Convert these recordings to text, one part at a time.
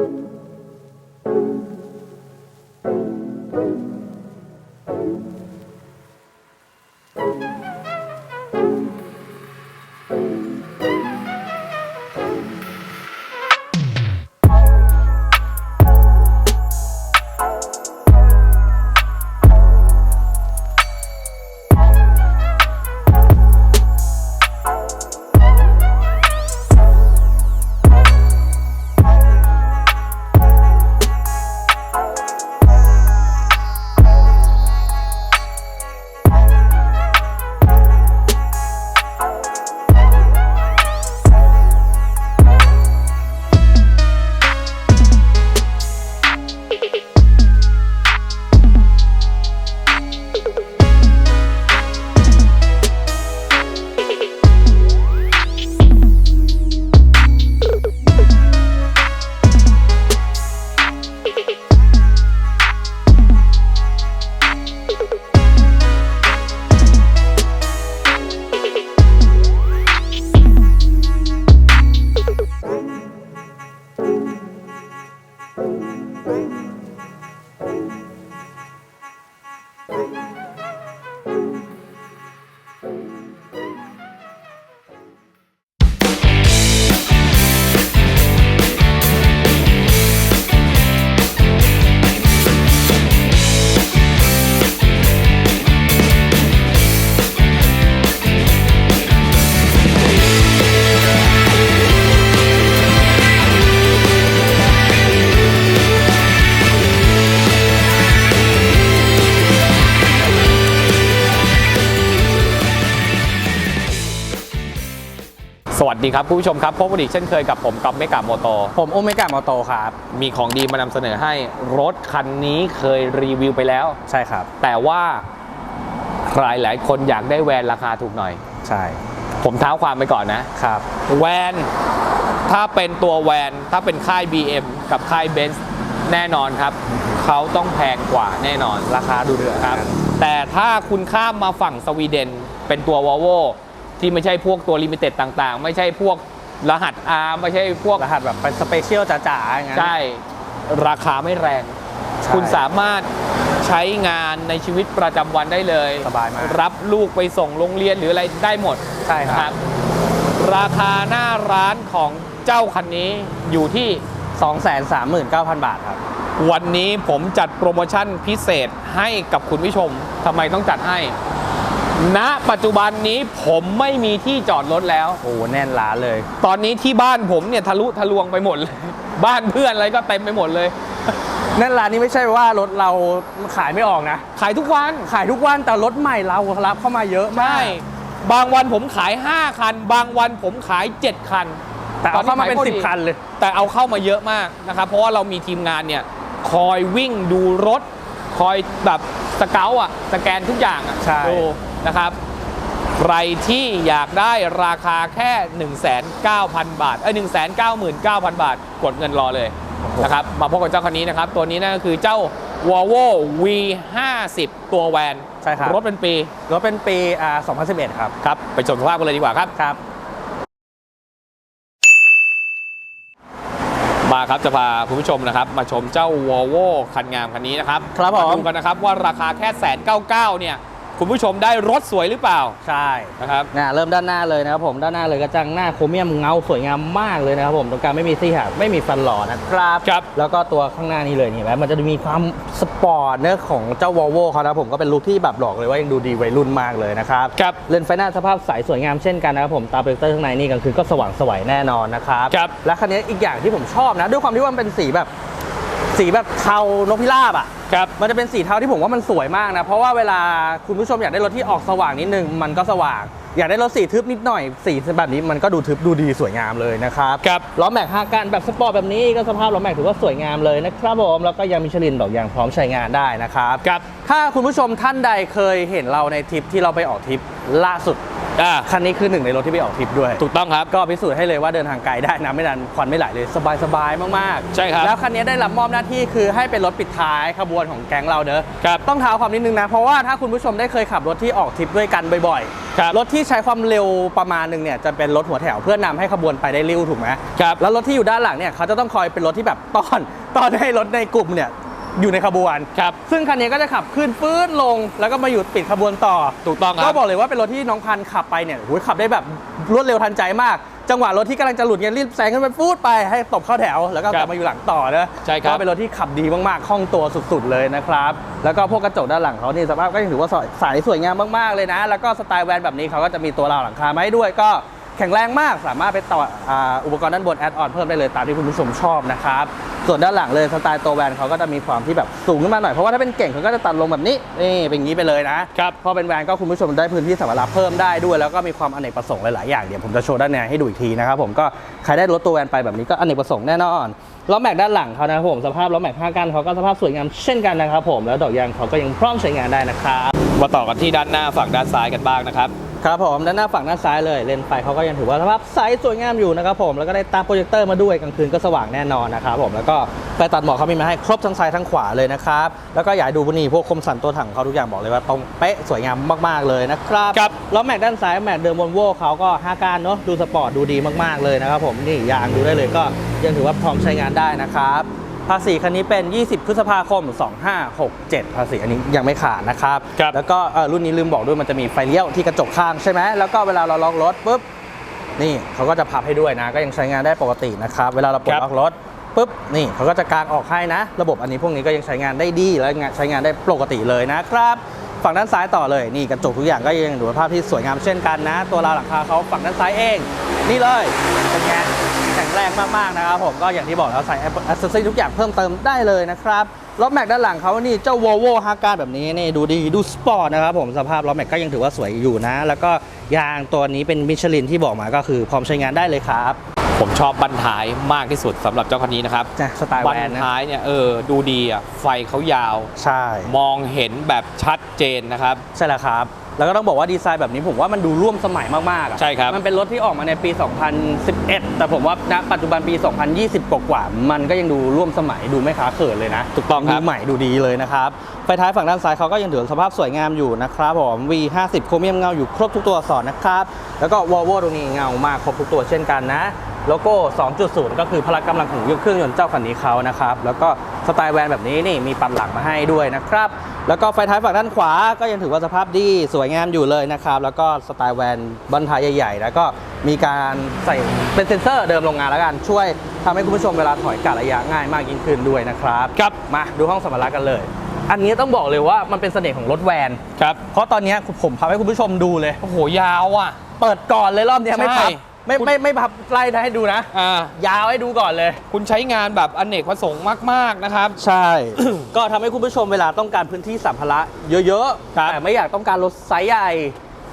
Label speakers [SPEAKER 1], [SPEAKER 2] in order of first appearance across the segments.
[SPEAKER 1] สวั ดีครับคุณผู้ชมครับพบกันอีกเช่นเคยกับผมกับเมกาโมโต
[SPEAKER 2] ผมโอเมก้ามอโตครับ
[SPEAKER 1] มีของดีมานำเสนอให้รถคันนี้เคยรีวิวไปแล้ว
[SPEAKER 2] ใช่ครับ
[SPEAKER 1] แต่ว่าใครหลายคนอยากได้แวนราคาถูกหน่อย
[SPEAKER 2] ใช่
[SPEAKER 1] ผมเท้าความไปก่อนนะ
[SPEAKER 2] ครับ
[SPEAKER 1] แวนถ้าเป็นตัวแวนถ้าเป็นค่าย BM กับค่ายเบนซ์แน่นอนครับ เขาต้องแพงกว่าแน่นอน
[SPEAKER 2] ราคาดูเดือด
[SPEAKER 1] ครับ แต่ถ้าคุณข้ามมาฝั่งสวีเดน เป็นตัว v o l v o ที่ไม่ใช่พวกตัวลิมิเต็ดต่างๆ ไม่ใช่พวกรหัส R ไม่ใช่พวก
[SPEAKER 2] รหัสแบบเป็นสเปเชียลจ๋าๆอย่างนั้น
[SPEAKER 1] ใช่ราคาไม่แรง
[SPEAKER 2] ใช่
[SPEAKER 1] คุณสามารถใช้งานในชีวิตประจำวันได้เลย
[SPEAKER 2] สบายมาก
[SPEAKER 1] รับลูกไปส่งโรงเรียนหรืออะไรได้หมด
[SPEAKER 2] ใช่ครับ
[SPEAKER 1] นะราคาหน้าร้านของเจ้าคันนี้อยู่ที่
[SPEAKER 2] 239,000 บาทครับ
[SPEAKER 1] วันนี้ผมจัดโปรโมชั่นพิเศษให้กับคุณผู้ชมทำไมต้องจัดให้ ณปัจจุบันนี้ผมไม่มีที่จอดรถแล้ว
[SPEAKER 2] โอ้แน่นร้านเลย
[SPEAKER 1] ตอนนี้ที่บ้านผมเนี่ยทะลุทะลวงไปหมดเลย บ้านเพื่อนอะไรก็เต็มไปหมดเลย
[SPEAKER 2] แน่นร้านนี้ไม่ใช่ว่ารถเราขายไม่ออกนะ
[SPEAKER 1] ขายทุกวัน
[SPEAKER 2] ขายทุกวันแต่รถใหม่เรารับเข้ามาเยอะมา
[SPEAKER 1] ใช่
[SPEAKER 2] ก
[SPEAKER 1] บางวันผมขาย 5 คัน บางวันผมขาย 7 คัน
[SPEAKER 2] แต่เอาเข้ามาเป็น
[SPEAKER 1] ตอขย
[SPEAKER 2] 10 คันเลย
[SPEAKER 1] แต่เอาเข้ามาเยอะมากนะครับ เพราะว่าเรามีทีมงานเนี่ย คอยวิ่งดูรถ คอยแบบสเกลอะสแกนทุกอย่างอะ
[SPEAKER 2] ใช่
[SPEAKER 1] ดู นะครับ ใครที่อยากได้ราคาแค่ 19,000 บาท เอ้ย199,000 บาท กดเงินรอเลยนะครับ มาพบกับเจ้าคันนี้นะครับ ตัวนี้นั่นก็คือเจ้า Volvo V50 ตัวแวน
[SPEAKER 2] ใช่ครับ
[SPEAKER 1] รถเป็นปี
[SPEAKER 2] รถเป็นปีอ่า2011 ครับ
[SPEAKER 1] ครับ ไปชมสภาพกันเลยดีกว่าครับ
[SPEAKER 2] ครับ
[SPEAKER 1] มาครับจะพาคุณผู้ชมนะครับ มาชมเจ้า Volvo คันงามคันนี้นะครับ
[SPEAKER 2] ครับผมา
[SPEAKER 1] ดูกันนะครับว่าราคาแค่แสนเก้าเก้าเนี่ย คุณผู้ชมได้รถสวยหรือเปล่า
[SPEAKER 2] ใช่
[SPEAKER 1] นะครับ
[SPEAKER 2] นะเริ่มด้านหน้าเลยนะครับผมด้านหน้าเลยกระจังหน้าโครเมียมเงาสวยงามมากเลยนะครับผมตรงกลางไม่มีซี่หักไม่มีฟันหล่อนะครับ
[SPEAKER 1] ครับ
[SPEAKER 2] แล้วก็ตัวข้างหน้านี่เลยนี่เห็นไหมมันจะมีความสปอร์ตเนื้อะของเจ้าวอลโวเขานะผมก็เป็นลุคที่แบบบอกเลยว่ายังดูดีวัยรุ่นมากเลยนะครับ
[SPEAKER 1] ครับ
[SPEAKER 2] เลนส์ไฟหน้าสภาพใสสวยงามเช่นกันนะครับผมตาโปรเจคเตอร์ข้างในนี่กลางคืนก็สว่างสวยแน่นอนนะครับ
[SPEAKER 1] ครับ
[SPEAKER 2] และคันนี้อีกอย่างที่ผมชอบนะด้วยความที่ว่ามันเป็นสีแบบ สีแบบเทานกพิราบอะ
[SPEAKER 1] ครับ
[SPEAKER 2] มันจะเป็นสีเทาที่ผมว่ามันสวยมากนะ เพราะว่าเวลาคุณผู้ชมอยากได้รถที่ออกสว่างนิดนึง มันก็สว่าง อยากได้รถสีทึบนิดหน่อย สีแบบนี้มันก็ดูทึบดูดีสวยงามเลยนะครับ
[SPEAKER 1] ครับ
[SPEAKER 2] ล้อแม็กห้ากันแบบสปอร์ตแบบนี้ก็สภาพล้อแม็กถือว่าสวยงามเลยนะครับผมแล้วก็ยังมีชลินดอกยางพร้อมใช้งานได้นะครับ
[SPEAKER 1] ครับ
[SPEAKER 2] ถ้าคุณผู้ชมท่านใดเคยเห็นเราในทริปที่เราไปออกทริปล่าสุด
[SPEAKER 1] อ่า
[SPEAKER 2] คันนี้คือหนึ่งในรถที่ไปออกทริปด้วย
[SPEAKER 1] ถูกต้องครับ
[SPEAKER 2] ก็พิสูจน์ให้เลยว่าเดินทางไกลได้นะไม่นานควันไม่ไหลเลยสบายๆมากๆ
[SPEAKER 1] ใช่ครับ
[SPEAKER 2] แล้วคันนี้ได้รับมอบหน้าที่คือให้เป็นรถปิดท้ายขบวนของแก๊งเราเด้อ
[SPEAKER 1] ครับ
[SPEAKER 2] ต้องเท้าความนิดนึงนะ เพราะว่าถ้าคุณผู้ชมได้เคยขับรถที่ออกทริปด้วยกันบ่อย
[SPEAKER 1] ครับ
[SPEAKER 2] รถที่ใช้ความเร็วประมาณหนึ่งเนี่ยจะเป็นรถหัวแถวเพื่อนำให้ขบวนไปได้เร็วถูกไหม
[SPEAKER 1] ครับ
[SPEAKER 2] แล้วรถที่อยู่ด้านหลังเนี่ยเขาจะต้องคอยเป็นรถที่แบบต้อนต้อนให้รถในกลุ่มเนี่ย อยู่ในขบวน
[SPEAKER 1] ครับ
[SPEAKER 2] ซึ่งคันนี้ก็จะขับขึ้นฟื้นลง แล้วก็มาหยุดปิดขบวนต่อ
[SPEAKER 1] ถูกต้องค
[SPEAKER 2] ก็
[SPEAKER 1] รับ
[SPEAKER 2] บอกเลยว่าเป็นรถที่น้องพันธุ์ขับไปเนี่ยโอ้โหขับได้แบบรวดเร็วทันใจมาก จังหวะรถที่กำลังจะหลุดเนี่ยรีบแซงขึ้นไปฟูดไปให้ตบเข้าแถว แล้วก็ก
[SPEAKER 1] ครั
[SPEAKER 2] ลั
[SPEAKER 1] บบ
[SPEAKER 2] มาอยู่หลังต่อนะ
[SPEAKER 1] ใช่ครับ
[SPEAKER 2] ก็เป็นรถที่ขับดีมากๆคล่องตัวสุด ๆ เลยนะครับ แล้วก็พวกกระจกด้านหลังเขานี่สภาพก็ยังถือว่าใสสวยงามมากๆเลยนะ แล้วก็สไตล์แวนแบบนี้เขาก็จะมีตัวราวหลังคามาให้ด้วยก็ แข็งแรงมากสามารถไปต่ออ่าอุปกรณ์ด้านบนแอดออนเพิ่มได้เลยตามที่คุณผู้ชมชอบนะครับ ส่วนด้านหลังเลยสไตล์ตัวแวนเขาก็จะมีความที่แบบสูงขึ้นมาหน่อย เพราะว่าถ้าเป็นเก่งเขาก็จะตัดลงแบบนี้นี่เป็นอย่างนี้ไปเลยนะ
[SPEAKER 1] ครับ
[SPEAKER 2] พอเป็นแวนก็คุณผู้ชมได้พื้นที่สำหรับเพิ่มได้ด้วย แล้วก็มีความอเนกประสงค์หลายๆอย่างเดี๋ยวผมจะโชว์ด้านในให้ดูอีกทีนะครับผมก็ใครได้รถตัวแวนไปแบบนี้ก็อเนกประสงค์แน่นอนล้อแม็กด้านหลังเขานะครับผมสภาพล้อแม็กห้ากันเขาก็สภาพสวยงามเช่นกันนะครับผมแล้วดอกยางเขาก็ยังพร้อมใช้งานได้นะครับ
[SPEAKER 1] มาต่อกันที่ด้านหน้าฝั่งด้านซ้ายกันบ้างนะครับ
[SPEAKER 2] ครับผมด้านหน้าฝั่งด้านซ้ายเลยเลนส์ไฟเขาก็ยังถือว่าสภาพใสสวยงามอยู่นะครับผมแล้วก็ได้ตาโปรเจคเตอร์มาด้วยกลางคืนก็สว่างแน่นอนนะครับผมแล้วก็ไฟตัดหมอกเขามีมาให้ครบทั้งซ้ายทั้งขวาเลยนะครับแล้วก็อยากให้ดูพวกนี้พวกคมสันตัวถังเขาทุกอย่างบอกเลยว่าตรงเป๊ะสวยงามมากๆเลยนะครับ
[SPEAKER 1] ครับ
[SPEAKER 2] แล้วแม็กด้านซ้ายแม็กเดิมวอลโว่เขาก็5การเนาะดูสปอร์ตดูดีมากๆเลยนะครับผมนี่ยางดูได้เลยก็ยังถือว่าพร้อมใช้งานได้นะครับ ภาษีคันนี้เป็น 20 พฤษภาคม 2567 ภาษีอันนี้ยังไม่ขาดนะครับ
[SPEAKER 1] ครับ
[SPEAKER 2] แล้วก็เอ่อรุ่นนี้ลืมบอกด้วยมันจะมีไฟเลี้ยวที่กระจกข้างใช่ไหมแล้วก็เวลาเราล็อกรถปุ๊บนี่เขาก็จะพับให้ด้วยนะ ก็ยังใช้งานได้ปกตินะครับ เวลาเราปลด
[SPEAKER 1] ครับ
[SPEAKER 2] ล็อกรถปุ๊บนี่เขาก็จะกางออกให้นะ ระบบอันนี้พวกนี้ก็ยังใช้งานได้ดีและงานใช้งานได้ปกติเลยนะครับ ฝั่งด้านซ้ายต่อเลยนี่กระจกทุกอย่างก็ยังดูสภาพที่สวยงามเช่นกันนะ ตัวราวหลังคาเขาฝั่งด้านซ้ายเอง นี่เลยเป็นไง แข็งแรงมากๆนะครับผมก็อย่างที่บอกแล้วใส่แอปเซสซอรี่ทุกอย่างเพิ่มเติมได้เลยนะครับล้อแม็กด้านหลังเขานี่เจ้า Volvo ฮาการแบบนี้นี่ดูดีดูสปอร์ตนะครับผมสภาพล้อแม็กก็ยังถือว่าสวยอยู่นะ แล้วก็ยางตัวนี้เป็นมิชลินที่บอกมาก็คือพร้อมใช้งานได้เลยครับ
[SPEAKER 1] ผมชอบบันท้ายมากที่สุดสำหรับเจ้าคันนี้นะครับ
[SPEAKER 2] นะสไตล์
[SPEAKER 1] บั
[SPEAKER 2] แวนนะ
[SPEAKER 1] ท้ายเนี่ยเออดูดีอะไฟเขายาว
[SPEAKER 2] ใช่
[SPEAKER 1] มองเห็นแบบชัดเจนนะครับ
[SPEAKER 2] ใช่แล้วครับ แล้วก็ต้องบอกว่าดีไซน์แบบนี้ผมว่ามันดูร่วมสมัยมากๆอะ
[SPEAKER 1] ใช่ครับ
[SPEAKER 2] มันเป็นรถที่ออกมาในปี 2011 แต่ผมว่าณปัจจุบันปี 2020 กว่าๆมันก็ยังดูร่วมสมัยดูไม่ค้าเขินเลยนะ
[SPEAKER 1] ถูกต้องครับ
[SPEAKER 2] ดูใหม่ดูดีเลยนะครับไฟท้ายฝั่งด้านซ้ายเขาก็ยังถือสภาพสวยงามอยู่นะครับผม V50 โครเมียมเงาอยู่ครบทุกตัวอักษรนะครับแล้วก็ Volvo ตรงนี้เงามากครบทุกตัวเช่นกันนะ โลโก้ 2.0 ก็คือพละกำลังของเครื่องยนต์เจ้าคันนี้เขานะครับ แล้วก็สไตล์แวนแบบนี้นี่มีปัดหลังมาให้ด้วยนะครับ แล้วก็ไฟท้ายฝั่งด้านขวาก็ยังถือว่าสภาพดีสวยงามอยู่เลยนะครับ แล้วก็สไตล์แวนบันท้ายใหญ่ๆ แล้วก็มีการใส่เป็นเซ็นเซอร์เดิมโรงงานแล้วกัน ช่วยทำให้คุณผู้ชมเวลาถอยกะระยะง่ายมากยิ่งขึ้นด้วยนะครับ
[SPEAKER 1] ครับ
[SPEAKER 2] มาดูห้องสัมภาระกันเลย อันนี้ต้องบอกเลยว่ามันเป็นเสน่ห์ของรถแวน
[SPEAKER 1] ครับ
[SPEAKER 2] เพราะตอนนี้ผมพาให้คุณผู้ชมดูเลย
[SPEAKER 1] โอ้โหยาวอะ
[SPEAKER 2] เปิดก่อนเลยรอบเนี้ยไม่พับ
[SPEAKER 1] ใช่
[SPEAKER 2] ไม่ไม่ไม่พับไล่ให้ดูนะ
[SPEAKER 1] อ่า
[SPEAKER 2] ยาวให้ดูก่อนเลย
[SPEAKER 1] คุณใช้งานแบบอเนกประสงค์มาก ๆ นะครับ
[SPEAKER 2] ใช่ ก็ทำให้คุณผู้ชมเวลาต้องการพื้นที่สัมภาระเยอะ
[SPEAKER 1] ครับ
[SPEAKER 2] ๆแต่ไม่อยากต้องการรถไซส์ใหญ่